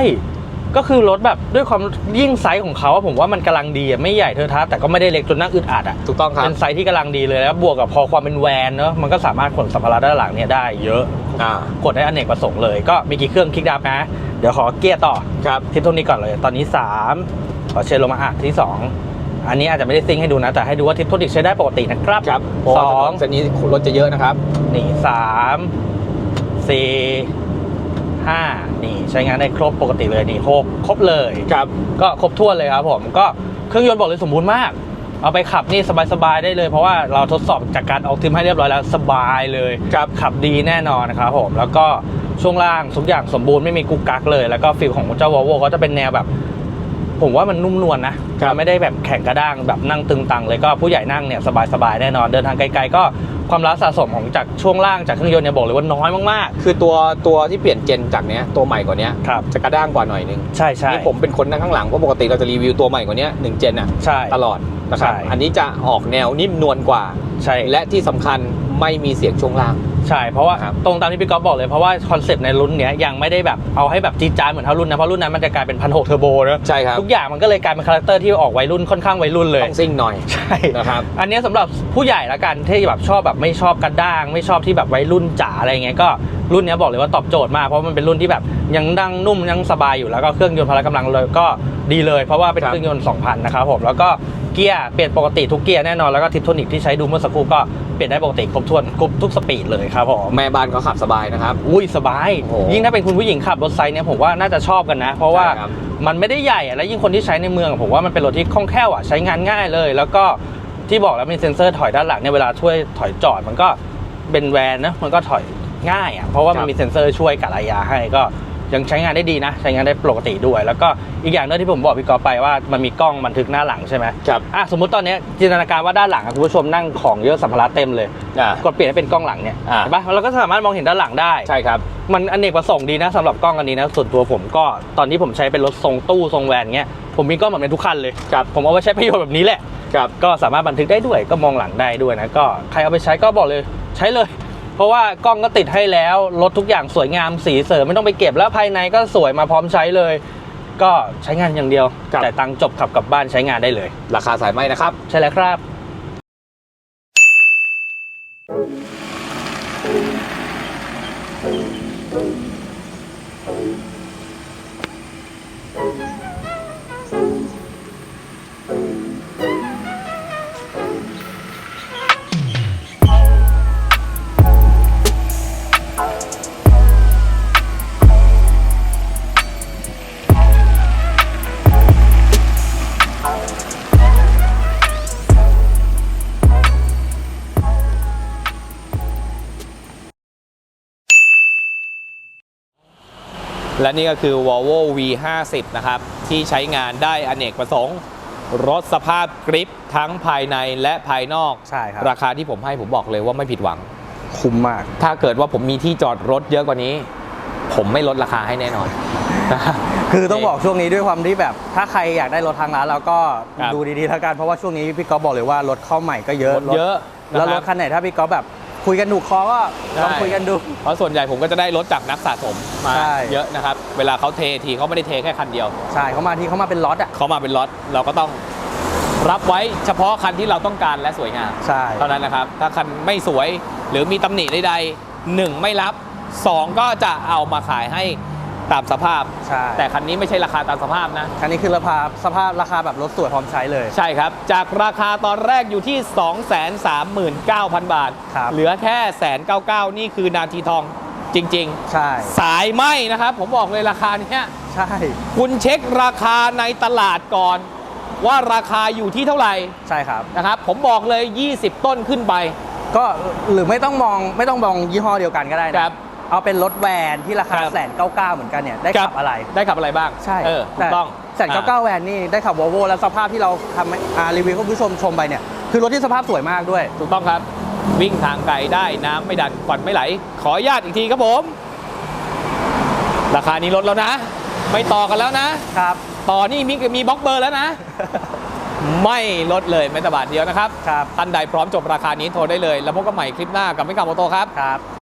[SPEAKER 2] ก็คือรถแบบด้วยความยิ่งไซส์ของเขาอะผมว่ามันกำลังดีอะไม่ใหญ่เทอะทะแต่ก็ไม่ได้เล็กจนนั่งอึดอัดอะ
[SPEAKER 1] ถูกต้องครับ
[SPEAKER 2] เป็นไซส์ที่กำลังดีเลยแล้วบวกกับพอความเป็นแวนเนอะมันก็สามารถขนสัมภาระด้านหลังเนี่ยได้เยอะ
[SPEAKER 1] อ่าก
[SPEAKER 2] ดได้อเนกประสงค์เลยก็มีกี่เครื่องคลิกดาวน์นะเดี๋ยวขอเกียร์ต่อ
[SPEAKER 1] ครับ
[SPEAKER 2] ทิปตรงนี้ก่อนเลย ตอนนี้ 3 ขอเชิญลงมาอะที่ 2 อันนี้อาจจะไม่ได้ซิงค์ให้ดูนะ แต่ให้ดูว่าทิปโทนิกใช้ได้ปกตินะครับ
[SPEAKER 1] ครับเพราะ
[SPEAKER 2] ส
[SPEAKER 1] ว่า
[SPEAKER 2] อง
[SPEAKER 1] เส้นนี้รถจะเยอะนะครับ
[SPEAKER 2] นี่สามสี่ห้านี่ใช้งานได้ครบปกติเลยนี่หกครบเลย
[SPEAKER 1] ครับ
[SPEAKER 2] ก็ครบถ้วนเลยครับผมก็เครื่องยนต์บอกเลยสมบูรณ์มาก เอาไปขับนี่สบายๆได้เลย เพราะว่าเราทดสอบจากการออกทิมให้เรียบร้อยแล้วสบายเลย
[SPEAKER 1] ครับ
[SPEAKER 2] ขับดีแน่นอนนะครับผมแล้วก็ช่วงล่างทุกอย่างสมบูรณ์ไม่มีกุกกักเลย แล้วก็ฟิลของเจ้าวอลโวก็จะเป็นแนวแบบ ผมว่ามันนุ่มนวลนะครับมันไม่ได้แบบแข็งกระด้างแบบนั่งตึงตังเลยก็ผู้ใหญ่นั่งเนี่ยสบายๆแน่นอนเดินทางไกลๆก็ความร้าสะสมของจากช่วงล่างจากเครื่องยนต์เนี่ยบอกเลยว่าน้อยมาก
[SPEAKER 1] คือตัวตัวที่เปลี่ยนเจนจากเนี้ยตัวใหม่กว่าเนี้ย
[SPEAKER 2] ๆครับ
[SPEAKER 1] จะกระด้างกว่าหน่อยนึง
[SPEAKER 2] ใช่ใช่
[SPEAKER 1] นี่ผมเป็นคนนั่งข้างหลังเพราะปกติเราจะรีวิวตัวใหม่กว่าเนี้ยหนึ่งเจนอะ
[SPEAKER 2] ใช่
[SPEAKER 1] ตลอดนะครับ
[SPEAKER 2] ใช่
[SPEAKER 1] อันนี้จะออกแนวนิ่มนวลกว่า
[SPEAKER 2] ใช่
[SPEAKER 1] และที่สำคัญไม่มีเสียงช่วงล่าง
[SPEAKER 2] ใช่ เพราะว่า
[SPEAKER 1] ครับ
[SPEAKER 2] ตรงตามที่พี่ก๊อฟบอกเลยเพราะว่าคอนเซปต์ในรุ่นเนี้ยยังไม่ได้แบบเอาให้แบบจีดจานเหมือนเท่ารุ่นนะเพราะรุ่นนั้นมันจะกลายเป็นพันหกเทอร์โบนะ
[SPEAKER 1] ใช่ครับ
[SPEAKER 2] ทุกอย่างมันก็เลยกลายเป็นคาแรคเตอร์ที่ออกวัยรุ่นค่อนข้างวัยรุ่นเลย
[SPEAKER 1] ต้องซิ่งหน่อย
[SPEAKER 2] ใช่
[SPEAKER 1] นะครับ
[SPEAKER 2] อันเนี้ยสำหรับผู้ใหญ่ละกันที่แบบชอบแบบไม่ชอบกระด้าง ไม่ชอบที่แบบวัยรุ่นจ๋าอะไรเงี้ยก็รุ่นเนี้ยบอกเลยว่าตอบโจทย์มากเพราะมันเป็นรุ่นที่แบบยังดังนุ่มยังสบายอยู่แล้วก็เครื่องยนต์พละกำลังเลยก็ดีเลยเพราะว่าเป็น
[SPEAKER 1] ครับ
[SPEAKER 2] เครื่องยนต์ 2,000 นะครับผมแล้วก็เกียร์เปลี่ยนปกติทุกเกียร์แน่นอนแล้วก็ทิปโทนิกที่ใช้ดูเมื่อสักครู่ก็เปลี่ยนได้ปกติครบถ้วนครบทุกสปีดเลยครับผม
[SPEAKER 1] แม่บ้านก็ขับสบายนะครับ
[SPEAKER 2] อุ้ยสบาย
[SPEAKER 1] โอ้โห
[SPEAKER 2] ยิ่งถ้าเป็นคุณผู้หญิงขับรถไซส์เนี้ยผมว่าน่าจะชอบกันนะ เพราะว่า
[SPEAKER 1] ใช่ครับ
[SPEAKER 2] มันไม่ได้ใหญ่อะแล้วยิ่งคนที่ใช้ในเมืองอะผมว่ามันเป็นรถที่คล่องแคล่วอะใช้งานง่ายเลย แล้วก็ที่บอกแล้วมีเซ็นเซอร์ถอยด้านหลังเนี่ยเวลาช่วยถอยจอด มันก็เป็นแวนนะมันก็ถอยง่ายอะเพราะว่ามันมีเซ็นเซอร์ช่วยกะระยะให้ก็ ยังใช้งานได้ดีนะ ใช้งานได้ปกติด้วย แล้วก็อีกอย่างหนึงที่ผมบอกพี่กอฟไปว่ามันมีกล้องบันทึกหน้าหลังใช่ไหม
[SPEAKER 1] ครับ
[SPEAKER 2] อะสมมติตอนเนี้ยจินตนาการว่าด้านหลังอะคุณผู้ชมนั่งของเยอะสัมภาระเต็มเลย
[SPEAKER 1] อ่า
[SPEAKER 2] กดเปลี่ยนให้เป็นกล้องหลังเนี่ย
[SPEAKER 1] อ่า
[SPEAKER 2] เห็นปะเราก็สามารถมองเห็นด้านหลังได้
[SPEAKER 1] ใช่ครับ
[SPEAKER 2] มันอเนกประสงค์ดีนะสำหรับกล้องอันนี้นะส่วนตัวผมก็ตอนที่ผมใช้เป็นรถทรงตู้ทรงแวนเงี้ยผมมีกล้องแบบนี้ทุกคันเลย
[SPEAKER 1] ครับ
[SPEAKER 2] ผมเอาไว้ใช้ประโยชน์แบบนี้แหละ
[SPEAKER 1] ครับ
[SPEAKER 2] ก็สามารถบันทึกได้ด้วยก็มองหลังได้ด้วยนะก็ใครเอาไปใช้ก็บอกเลยใช้เลย เพราะว่ากล้องก็ติดให้แล้วรถทุกอย่างสวยงามสีเสริมไม่ต้องไปเก็บแล้วภายในก็สวยมาพร้อมใช้เลย ก็ใช้งานอย่างเดียว
[SPEAKER 1] ครับ
[SPEAKER 2] จ่ายตังค์จบขับกลับบ้านใช้งานได้เลย
[SPEAKER 1] ราคาสายไหมนะครับ
[SPEAKER 2] ใช่แล้วครับ
[SPEAKER 1] และนี่ก็คือ Volvo V50 นะครับ ที่ใช้งานได้อเนกประสงค์ รถสภาพกริปทั้งภายในและภายนอก
[SPEAKER 2] ใช่ครับ
[SPEAKER 1] ราคาที่ผมให้ผมบอกเลยว่าไม่ผิดหวัง
[SPEAKER 2] คุ้มมาก
[SPEAKER 1] ถ้าเกิดว่าผมมีที่จอดรถเยอะกว่านี้ ผมไม่ลดราคาให้แน่นอน
[SPEAKER 2] คือต้องบอกช่วงนี้ด้วยความที่แบบ ถ้าใครอยากได้รถทางร้านเราก็
[SPEAKER 1] ครับ
[SPEAKER 2] ดูดีๆแล้วกันเพราะว่าช่วงนี้พี่ก๊อฟบอกเลยว่ารถเข้าใหม่ก็เยอะ
[SPEAKER 1] รถเยอะ
[SPEAKER 2] แล้วร
[SPEAKER 1] นะ
[SPEAKER 2] ถ
[SPEAKER 1] ค
[SPEAKER 2] คั
[SPEAKER 1] รับ
[SPEAKER 2] นไหนถ้าพี่ก๊อฟแบบ คุยกันถูกคอก็ลอง
[SPEAKER 1] ใช่
[SPEAKER 2] คุยกันดู
[SPEAKER 1] เพราะส่วนใหญ่ผมก็จะได้รถจากนักสะสมมา
[SPEAKER 2] ใช่
[SPEAKER 1] เยอะนะครับ เวลาเขาเททีเขาไม่ได้เทแค่คันเดียว
[SPEAKER 2] ใช่เขามาที่เขามาเป็นล็อตอะ
[SPEAKER 1] เขามาเป็นล็อตเราก็ต้องรับไว้เฉพาะคันที่เราต้องการและสวยงาม
[SPEAKER 2] ใช่
[SPEAKER 1] เท่านั้นนะครับ ถ้าคันไม่สวยหรือมีตำหนิใดๆหนึ่งไม่รับสองก็จะเอามาขายให้ ตามสภาพ
[SPEAKER 2] ใช่
[SPEAKER 1] แต่คันนี้ไม่ใช่ราคาตามสภาพนะ
[SPEAKER 2] คันนี้คือราคาสภาพราคาแบบรถสวยพร้อมใช้เลย
[SPEAKER 1] ใช่ครับ จากราคาตอนแรกอยู่ที่ 239,000 บาท
[SPEAKER 2] ครับ
[SPEAKER 1] เหลือแค่แสนเก้าเก้านี่คือนาทีทองจริง
[SPEAKER 2] ใช่
[SPEAKER 1] ๆ สายไหมนะครับ ผมบอกเลยราคาเนี้ย
[SPEAKER 2] ใช่
[SPEAKER 1] คุณเช็คราคาในตลาดก่อน ว่าราคาอยู่ที่เท่าไหร่
[SPEAKER 2] ใช่ครับ
[SPEAKER 1] นะครับ ผมบอกเลย 20 ต้นขึ้นไป
[SPEAKER 2] ก็หรือไม่ต้องมองไม่ต้องมองยี่ห้อเดียวกันก็ได้
[SPEAKER 1] ค
[SPEAKER 2] นะ
[SPEAKER 1] รับ
[SPEAKER 2] เอาเป็นรถแวนที่ราคา
[SPEAKER 1] ครับ
[SPEAKER 2] แสนเก้าเก้าเหมือนกันเนี่ยได้ขับอะไร
[SPEAKER 1] ได้ขับอะไรบ้าง
[SPEAKER 2] ใช่
[SPEAKER 1] เออถู
[SPEAKER 2] แต่
[SPEAKER 1] กต้อง
[SPEAKER 2] แสนเก้าเก้าแวนนี่ได้ขับวอลโวแล้วสภาพที่เราทำอ่ารีวิวให้คุณผู้ชมชมไปเนี่ยคือรถที่สภาพสวยมากด้วย
[SPEAKER 1] ถูกต้องครับ วิ่งทางไกลได้น้ำไม่ดันควันไม่ไหล ขออนุญาตอีกทีครับผม ราคานี้ลดแล้วนะ ไม่ต่อกันแล้วนะ
[SPEAKER 2] ครับ
[SPEAKER 1] ต่อนี่มีมีบล็อกเบอร์แล้วนะ ไม่ลดเลยแม้แต่บาทเดียวนะครับ
[SPEAKER 2] ครับ
[SPEAKER 1] ท่านใดพร้อมจบราคานี้โทรได้เลย แล้วพบกันใหม่คลิปหน้ากับไม่กับโมโตครับ
[SPEAKER 2] ครับ